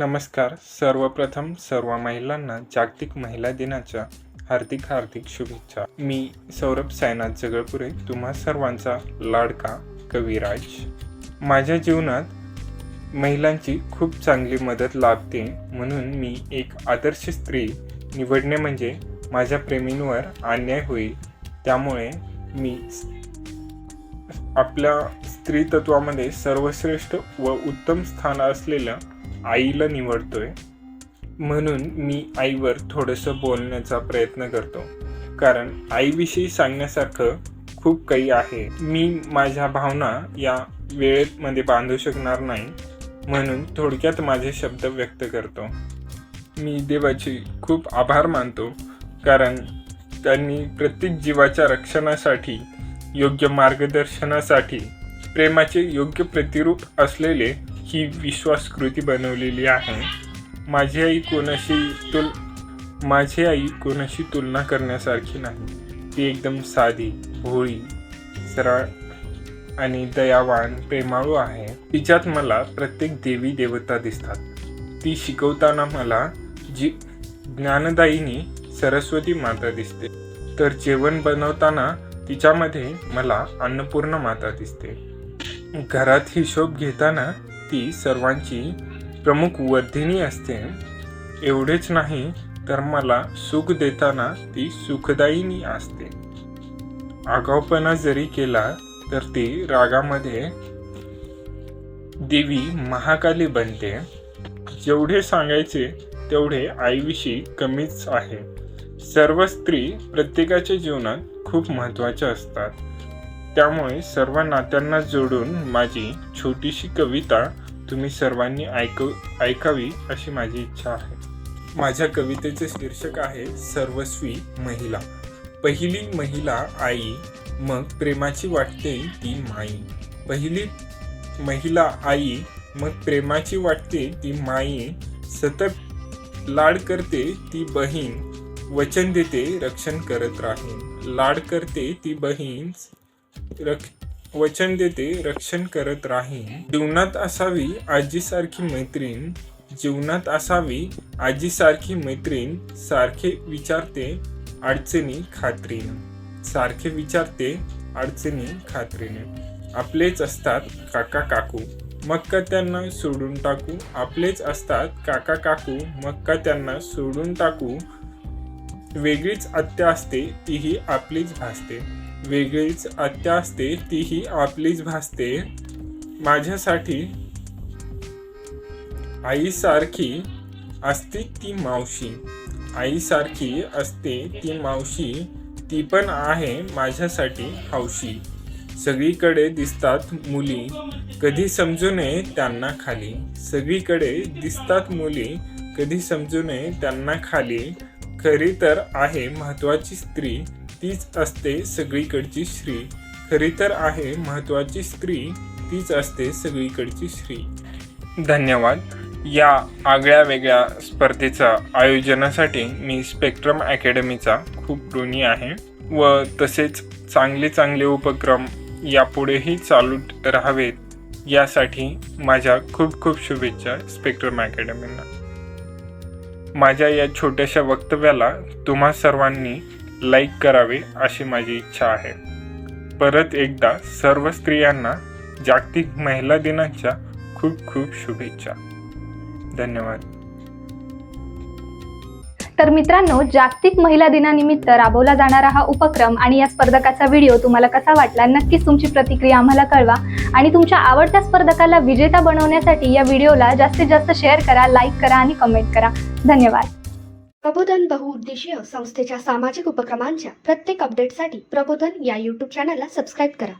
नमस्कार. सर्वप्रथम सर्व महिलांना जागतिक महिला दिनाच्या हार्दिक हार्दिक शुभेच्छा. मी सौरभ सायनाथ जगळपुरे तुम्हा सर्वांचा लाडका कविराज. माझ्या जीवनात महिलांची खूप चांगली मदत लाभते म्हणून मी एक आदर्श स्त्री निवडणे म्हणजे माझ्या प्रेमींवर अन्याय होईल. त्यामुळे मी आपल्या स्त्रीतत्वामध्ये सर्वश्रेष्ठ व उत्तम स्थान असलेल्या आईला निवडतोय. म्हणून मी आईवर थोडंसं बोलण्याचा प्रयत्न करतो. कारण आईविषयी सांगण्यासारखं खूप काही आहे. मी माझ्या भावना या वेळेमध्ये बांधू शकणार नाही. म्हणून थोडक्यात माझे शब्द व्यक्त करतो. मी देवाची खूप आभार मानतो. कारण त्यांनी प्रत्येक जीवाच्या रक्षणासाठी योग्य मार्गदर्शनासाठी प्रेमाचे योग्य प्रतिरूप असलेले ही विश्वासकृती बनवलेली आहे माझी आई कोणाशी तुल माझी आई कोणाशी तुलना करण्यासारखी नाही. ती एकदम साधी भोळी सरळ आणि दयावान प्रेमाळू आहे. तिच्यात मला प्रत्येक देवी देवता दिसतात. ती शिकवताना मला जी ज्ञानदायिनी सरस्वती माता दिसते. तर जेवण बनवताना तिच्यामध्ये मला अन्नपूर्ण माता दिसते. घरात हिशोब घेताना ती सर्वांची प्रमुख वर्धिनी असते. एवढेच नाही तर मला सुख देताना ती सुखदायिनी असते. आगाऊपणा जरी केला तर ती रागामध्ये देवी महाकाली बनते. जेवढे सांगायचे तेवढे आईविषयी कमीच आहे. सर्व स्त्री प्रत्येकाच्या जीवनात खूप महत्त्वाच्या असतात. त्यामुळे सर्व नात्यांना जोडून माझी छोटीशी कविता तुम्ही सर्वांनी ऐक ऐकावी अशी माझी इच्छा आहे. माझ्या कवितेचे शीर्षक आहे सर्वस्वी महिला. पहिली महिला आई मग प्रेमाची वाटते ती माई. पहिली महिला आई मग प्रेमाची वाटते ती माई. सतत लाड करते ती बहीण वचन देते रक्षण करत राहीन. लाड करते ती बहीण रक्ष वचन देते रक्षण करत राहीन. जीवनात असावी आजीसारखी मैत्रीण जीवनात असावी आजीसारखी मैत्रीण सारखे विचारते अडचणी खात्रीनं. सारखे विचारते अडचणी खात्रीने. आपलेच असतात काका काकू मग का त्यांना सोडून टाकू. आपलेच असतात काका काकू मग का त्यांना सोडून टाकू. वेगळीच आत्या असते तीही आपलीच भासते. वेगळीच आत्या असते तीही आपलीच भासते. माझ्यासाठी आईसारखी असते ती मावशी. आईसारखी असते ती मावशी ती पण आहे माझ्यासाठी हौशी. सगळीकडे दिसतात मुली कधी समजू नये त्यांना खाली. सगळीकडे दिसतात मुली कधी समजू नये त्यांना खाली. खरी तर आहे महत्वाची स्त्री तीच असते सगळीकडची श्री. खरी तर आहे महत्वाची स्त्री तीच असते सगळीकडची श्री. धन्यवाद. या आगळ्या वेगळ्या स्पर्धेचा आयोजनासाठी मी स्पेक्ट्रम अकॅडमीचा खूप ऋणी आहे व तसेच चांगले चांगले उपक्रम यापुढेही चालू राहावेत यासाठी माझ्या खूप खूप शुभेच्छा स्पेक्ट्रम अकॅडमींना. माझ्या या छोट्याशा वक्तव्याला तुम्हा सर्वांनी लाईक करावे अशी माझी इच्छा आहे. परत एकदा सर्व स्त्रियांना जागतिक महिला दिनाच्या खूप खूप शुभेच्छा. धन्यवाद. तर मित्रांनो जागतिक महिला दिनानिमित्त राबवला जाणारा हा उपक्रम आणि या स्पर्धकाचा व्हिडिओ तुम्हाला कसा वाटला नक्कीच तुमची प्रतिक्रिया आम्हाला कळवा. आणि तुमच्या आवडत्या स्पर्धकाला विजेता बनवण्यासाठी या व्हिडिओला जास्तीत जास्त शेअर करा लाईक करा आणि कमेंट करा. धन्यवाद. प्रबोधन बहुउद्देशीय संस्थेच्या सामाजिक उपक्रमांच्या प्रत्येक अपडेटसाठी प्रबोधन या यूट्यूब चॅनलला सबस्क्राईब करा.